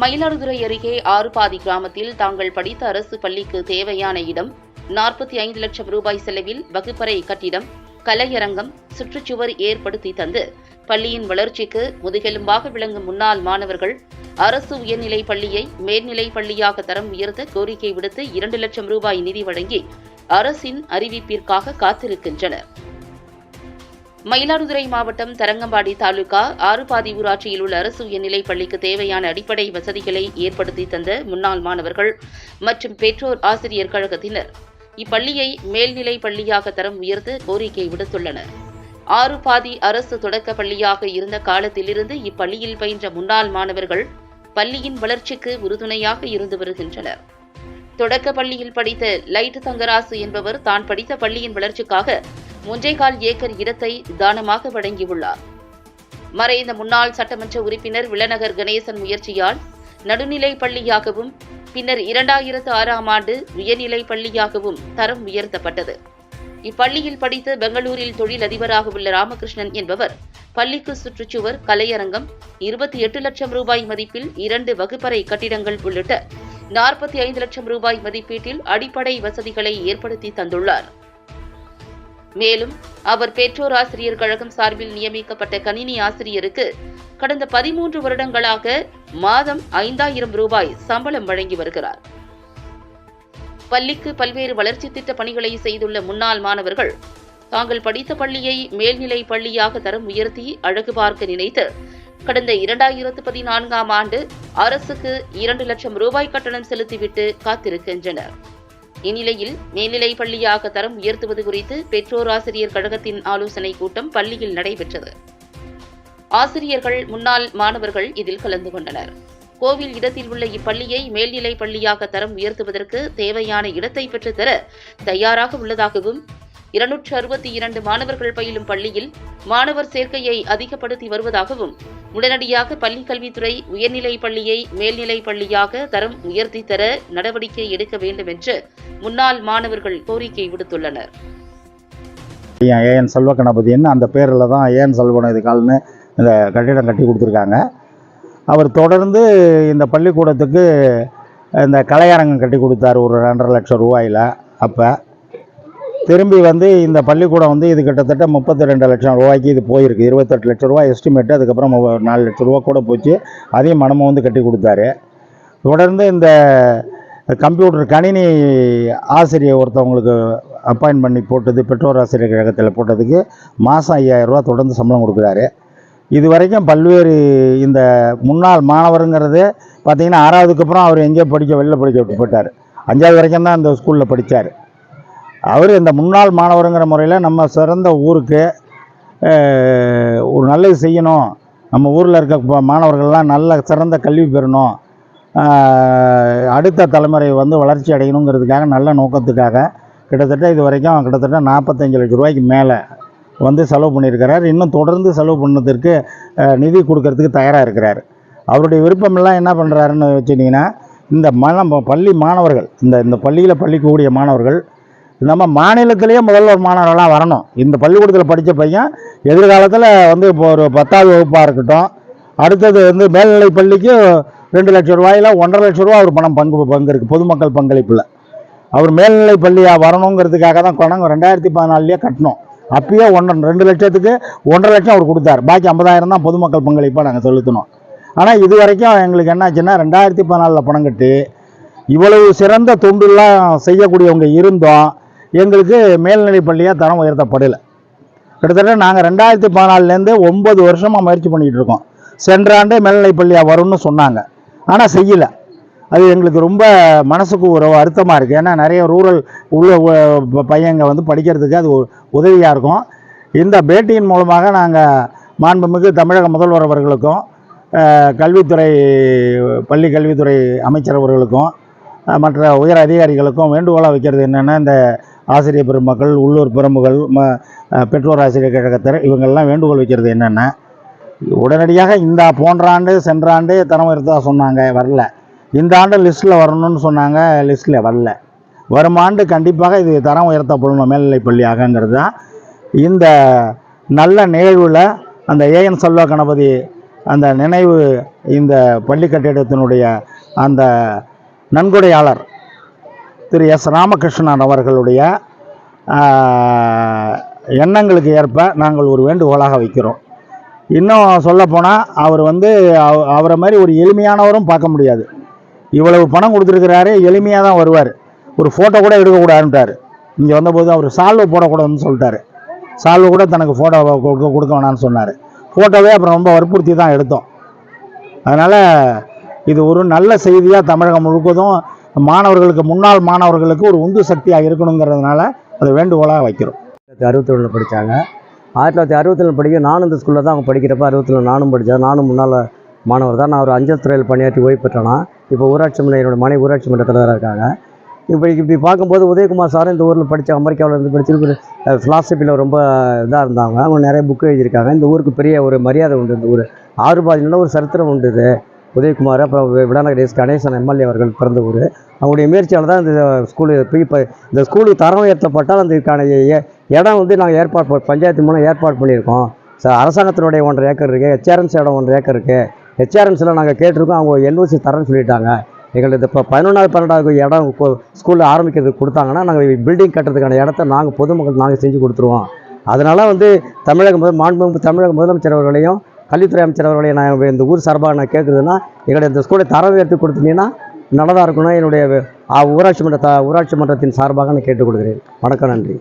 மயிலாடுதுறை அருகே ஆறுபாதி கிராமத்தில் தாங்கள் படித்த அரசு பள்ளிக்கு தேவையான இடம் நாற்பத்தி ஐந்து லட்சம் ரூபாய் செலவில் வகுப்பறை கட்டிடம் கலையரங்கம் சுற்றுச்சுவர் ஏற்படுத்தி தந்து பள்ளியின் வளர்ச்சிக்கு முதுகெலும்பாக விளங்கும் முன்னாள் மாணவர்கள் அரசு உயர்நிலை பள்ளியை மேல்நிலை பள்ளியாக தரம் உயர்த்த கோரிக்கை விடுத்து இரண்டு லட்சம் ரூபாய் நிதி வழங்கி அரசின் அறிவிப்பிற்காக காத்திருக்கின்றனர். மயிலாடுதுறை மாவட்டம் தரங்கம்பாடி தாலுகா ஆறுபாதி ஊராட்சியில் உள்ள அரசு உயர்நிலைப் பள்ளிக்கு தேவையான அடிப்படை வசதிகளை ஏற்படுத்தி தந்த முன்னாள் மாணவர்கள் மற்றும் பெற்றோர் ஆசிரியர் கழகத்தினர். இப்பள்ளியை மேல்நிலை பள்ளியாக தரம் உயர்த்த கோரிக்கை விடுத்துள்ளனர். ஆறுபாதி அரசு தொடக்க பள்ளியாக இருந்த காலத்திலிருந்து இப்பள்ளியில் பயின்ற முன்னாள் மாணவர்கள் பள்ளியின் வளர்ச்சிக்கு உறுதுணையாக இருந்து வருகின்றனர். தொடக்க பள்ளியில் படித்த லைட் தங்கராசு என்பவர் தான் படித்த பள்ளியின் வளர்ச்சிக்காக மூன்றேகால் ஏக்கர் இடத்தை தானமாக வழங்கியுள்ளார். மறைந்த முன்னாள் சட்டமன்ற உறுப்பினர் விளநகர் கணேசன் முயற்சியால் நடுநிலை பள்ளியாகவும் பின்னர் இரண்டாயிரத்து ஆறாம் ஆண்டு உயர்நிலை பள்ளியாகவும் தரம் உயர்த்தப்பட்டது. இப்பள்ளியில் படித்த பெங்களூரில் தொழிலதிபராக உள்ள ராமகிருஷ்ணன் என்பவர் பள்ளிக்கு சுற்றுச்சுவர் கலையரங்கம் இருபத்தி எட்டு லட்சம் ரூபாய் மதிப்பில் இரண்டு வகுப்பறை கட்டிடங்கள் உள்ளிட்ட நாற்பத்தி ஐந்து லட்சம் ரூபாய் மதிப்பீட்டில் அடிப்படை வசதிகளை ஏற்படுத்தி தந்துள்ளார். மேலும் அவர் பெற்றோர் ஆசிரியர் கழகம் சார்பில் நியமிக்கப்பட்ட கணினி ஆசிரியருக்கு கடந்த பதிமூன்று வருடங்களாக மாதம் ஐந்தாயிரம் ரூபாய் சம்பளம் வழங்கி வருகிறார். பள்ளிக்கு பல்வேறு வளர்ச்சி திட்ட பணிகளை செய்துள்ள முன்னாள் மாணவர்கள் தாங்கள் படித்த பள்ளியை மேல்நிலை பள்ளியாக தரம் உயர்த்தி அழகு பார்க்க நினைத்து கடந்த இரண்டாயிரத்து பதினான்காம் ஆண்டு அரசுக்கு இரண்டு லட்சம் ரூபாய் கட்டணம் செலுத்திவிட்டு காத்திருக்கின்றனர். இந்நிலையில் மேல்நிலை பள்ளியாக தரம் உயர்த்துவது குறித்து பெற்றோர் ஆசிரியர் கழகத்தின் ஆலோசனை கூட்டம் பள்ளியில் நடைபெற்றது. ஆசிரியர்கள் முன்னாள் மாணவர்கள் இதில் கலந்து கொண்டனர். கோவில் இடத்தில் உள்ள இப்பள்ளியை மேல்நிலை பள்ளியாக தரம் உயர்த்துவதற்கு தேவையான இடத்தை பெற்றுத்தர தயாராக உள்ளதாகவும் இருநூற்று அறுபத்தி இரண்டு மாணவர்கள் பயிலும் பள்ளியில் மாணவர் சேர்க்கையை அதிகப்படுத்தி வருவதாகவும் உடனடியாக பள்ளிக் கல்வித்துறை உயர்நிலை பள்ளியை மேல்நிலை பள்ளியாக தரம் உயர்த்தி தர நடவடிக்கை எடுக்க வேண்டும் என்று முன்னாள் மாணவர்கள் கோரிக்கை விடுத்துள்ளனர். ஐயா ஏஎன் செல்வ கணபதினு அந்த பேரில் தான் ஏஎன் செல்வனது இதுக்கால்னு இந்த கட்டிடம் கட்டி கொடுத்துருக்காங்க. அவர் தொடர்ந்து இந்த பள்ளிக்கூடத்துக்கு இந்த கலையரங்கம் கட்டி கொடுத்தார் ஒரு ரெண்டரை லட்சம் ரூபாயில் அப்போ. திரும்பி வந்து இந்த பள்ளிக்கூடம் வந்து இது கிட்டத்தட்ட முப்பத்தி ரெண்டு லட்சம் ரூபாய்க்கு இது போயிருக்கு. இருபத்தெட்டு லட்சம் ரூபா எஸ்டிமேட்டு அதுக்கப்புறம் நாலு லட்ச ரூபா கூட போச்சு. அதையும் மனமும் வந்து கட்டி கொடுத்தாரு. தொடர்ந்து இந்த கம்ப்யூட்டர் கணினி ஆசிரியர் ஒருத்தவங்களுக்கு அப்பாயின் பண்ணி போட்டது பெற்றோர் ஆசிரியர் கழகத்தில் போட்டதுக்கு மாதம் ஐயாயிரரூவா தொடர்ந்து சம்பளம் கொடுக்குறாரு. இது வரைக்கும் பல்வேறு இந்த முன்னாள் மாணவருங்கிறது பார்த்தீங்கன்னா ஆறாவதுக்கு அப்புறம் அவர் எங்கேயோ படிக்க வெளில படிக்க விட்டு போயிட்டார். அஞ்சாவது வரைக்கும் தான் இந்த ஸ்கூலில் படித்தார் அவர் இந்த முன்னாள் மாணவருங்கிற முறையில் நம்ம சிறந்த ஊருக்கு ஒரு நல்லது செய்யணும். நம்ம ஊரில் இருக்க மாணவர்கள்லாம் நல்ல சிறந்த கல்வி பெறணும். அடுத்த தலைமுறை வந்து வளர்ச்சி அடையணுங்கிறதுக்காக நல்ல நோக்கத்துக்காக கிட்டத்தட்ட இது வரைக்கும் கிட்டத்தட்ட நாற்பத்தஞ்சு லட்ச ரூபாய்க்கு மேலே வந்து செலவு பண்ணியிருக்கிறார். இன்னும் தொடர்ந்து செலவு பண்ணதற்கு நிதி கொடுக்கறதுக்கு தயாராக இருக்கிறார். அவருடைய விருப்பமெல்லாம் என்ன பண்ணுறாருன்னு வச்சுட்டிங்கன்னா இந்த மன பள்ளி மாணவர்கள் இந்த இந்த பள்ளியில் பள்ளிக்கூடிய மாணவர்கள் நம்ம மாநிலத்திலேயே முதல்வர் மாணவர்களாக வரணும். இந்த பள்ளிக்கூடத்தில் படித்த பையன் எதிர்காலத்தில் வந்து இப்போ ஒரு பத்தாவது வகுப்பாக இருக்கட்டும். அடுத்தது வந்து மேல்நிலை பள்ளிக்கு ரெண்டு லட்சம் ரூபாயில் ஒன்றரை லட்ச ரூபா அவர் பணம் பங்கு பங்கு இருக்குது பொதுமக்கள் பங்களிப்பில். அவர் மேல்நிலை பள்ளியாக வரணுங்கிறதுக்காக தான் கொண்டாங்க ரெண்டாயிரத்தி பதினாலுலேயே கட்டணும் அப்பயே ஒன்று ரெண்டு லட்சத்துக்கு ஒன்றரை லட்சம் அவர் கொடுத்தார். பாக்கி ஐம்பதாயிரம் தான் பொதுமக்கள் பங்களிப்பாக நாங்கள் செலுத்தணும் ஆனால் இது வரைக்கும் எங்களுக்கு என்னாச்சுன்னா ரெண்டாயிரத்தி பதினாலில் பணம் கட்டி இவ்வளவு சிறந்த தொண்டுலாம் செய்யக்கூடியவங்க இருந்தோம். எங்களுக்கு மேல்நிலை பள்ளியாக தரம் உயர்த்தப்படலை. கிட்டத்தட்ட நாங்கள் ரெண்டாயிரத்தி பதினாலுலேருந்து ஒம்பது வருஷமாக முயற்சி பண்ணிக்கிட்டு இருக்கோம். சென்ற ஆண்டே மேல்நிலை பள்ளியாக வரும்னு சொன்னாங்க. ஆனால் செய்யலை. அது எங்களுக்கு ரொம்ப மனசுக்கு ஒரு அர்த்தமாக இருக்குது ஏன்னா நிறைய ரூரல் உள்ள பையங்க வந்து படிக்கிறதுக்கு அது உதவியாக இருக்கும். இந்த பேட்டியின் மூலமாக நாங்கள் மாண்புமிகு தமிழக முதல்வர் அவர்களுக்கும் கல்வித்துறை பள்ளி கல்வித்துறை அமைச்சர் அவர்களுக்கும் மற்ற உயர் அதிகாரிகளுக்கும் வேண்டுகோளாக வைக்கிறது என்னென்னா இந்த ஆசிரியர் பெருமக்கள் உள்ளூர் பிரமுகள் ம பெற்றோர் ஆசிரியர் கழகத்தினர் இவங்கெல்லாம் வேண்டுகோள் வைக்கிறது என்னென்னா உடனடியாக இந்த போன்ற ஆண்டு சென்ற ஆண்டு தரம் உயர்த்தா சொன்னாங்க வரல. இந்த ஆண்டு லிஸ்ட்டில் வரணும்னு சொன்னாங்க லிஸ்ட்டில் வரல. வரும் ஆண்டு கண்டிப்பாக இது தரம் உயர்த்தப்படணும் மேல்நிலைப் பள்ளியாகங்கிறது தான். இந்த நல்ல நிகழ்வில் அந்த ஏஎன் செல்வா கணபதி அந்த நினைவு இந்த பள்ளி கட்டிடத்தினுடைய அந்த நன்கொடையாளர் திரு எஸ் ராமகிருஷ்ணன் அவர்களுடைய எண்ணங்களுக்கு ஏற்ப நாங்கள் ஒரு வேண்டுகோளாக வைக்கிறோம். இன்னும் சொல்லப்போனால் அவர் வந்து அவ- அவரை மாதிரி ஒரு எளிமையானவரும் பார்க்க முடியாது. இவ்வளவு பணம் கொடுத்துருக்கிறாரு எளிமையாக தான் வருவார். ஒரு ஃபோட்டோ கூட எடுக்கக்கூடாதுன்ட்டார். இங்கே வந்தபோது அவர் சால்வை போடக்கூடாதுன்னு சொல்லிட்டாரு. சால்வை கூட தனக்கு ஃபோட்டோ கொடுக்க கொடுக்க வேணான்னு சொன்னார். ஃபோட்டோவே அப்புறம் ரொம்ப வற்புறுத்தி தான் எடுத்தோம். அதனால் இது ஒரு நல்ல செய்தியாக தமிழகம் முழுவதும் மாணவர்களுக்கு முன்னாள் மாணவர்களுக்கு ஒரு உந்து சக்தியாக இருக்கணுங்கிறதுனால அதை வேண்டுகோளாக வைக்கிறோம். அறுபத்தி ஏழில் படித்தாங்க ஆயிரத்தி தொள்ளாயிரத்தி அறுபத்தேழு படிக்க நானும் இந்த ஸ்கூலில் தான் அவங்க படிக்கிறப்ப அறுபத்தேழு நானும் படித்தேன் நானும் முன்னால் மாணவர் தான். நான் ஒரு அஞ்சல் துறையில் பணியாற்றி ஓய்வு பெற்றேனா இப்போ ஊராட்சி மன்ற என்னோட மனைவி ஊராட்சி மன்ற தலைவராக இருக்காங்க. இப்போ இப்படி பார்க்கும்போது உதயகுமார் சார் இந்த ஊரில் படித்த அமெரிக்காவில் இருந்து படிச்சிருக்கு ஃபிலாசபியில் ரொம்ப இதாக இருந்தாங்க. அவங்க நிறைய புக்கு எழுதியிருக்காங்க. இந்த ஊருக்கு பெரிய ஒரு மரியாதை உண்டு. இந்த ஊர் ஆறுபாதியில் ஒரு சரித்திரம் உண்டு இது. உதயகுமார் அப்புறம் வி- விடாநகர் எஸ் கணேசன் எம்எல்ஏ அவர்கள் பிறந்த ஊர். அவங்களுடைய முயற்சியால் தான் இந்த ஸ்கூலு இப்போ இந்த ஸ்கூலுக்கு தரம் உயர்த்தப்பட்டால் அந்த இதுக்கான இடம் வந்து நாங்கள் ஏற்பாடு பஞ்சாயத்து மூலம் ஏற்பாடு பண்ணியிருக்கோம். சார் அரசாங்கத்தினுடைய ஒன்றரை ஏக்கர் இருக்குது ஹெச்ஆர்என்ஸ் இடம் ஒன்றரை ஏக்கர் இருக்குது ஹெச்ஆர்என்ஸில் நாங்கள் கேட்டிருக்கோம் அவங்க என்ஓசி தரேன்னு சொல்லிட்டாங்க. எங்களுக்கு இப்போ பதினொன்றாவது பன்னெண்டாவது இடம் இப்போ ஸ்கூலில் ஆரம்பிக்கிறதுக்கு கொடுத்தாங்கன்னா நாங்கள் பில்டிங் கட்டுறதுக்கான இடத்த நாங்கள் பொதுமக்கள் நாங்கள் செஞ்சு கொடுத்துருவோம். அதனால் வந்து தமிழக முதல் மாண்பு தமிழக முதலமைச்சர் அவர்களையும் கல்வித்துறை அமைச்சர் அவர்களை நான் இந்த ஊர் சார்பாக நான் கேட்குறதுன்னா எங்களுடைய இந்த ஸ்கூலை தரம் உயர்த்தி கொடுத்தீங்கன்னா நல்லதாக இருக்கணும் என்னுடைய ஊராட்சி மன்ற ஊராட்சி மன்றத்தின் சார்பாக நான் கேட்டுக்கொள்கிறேன் வணக்கம் நன்றி.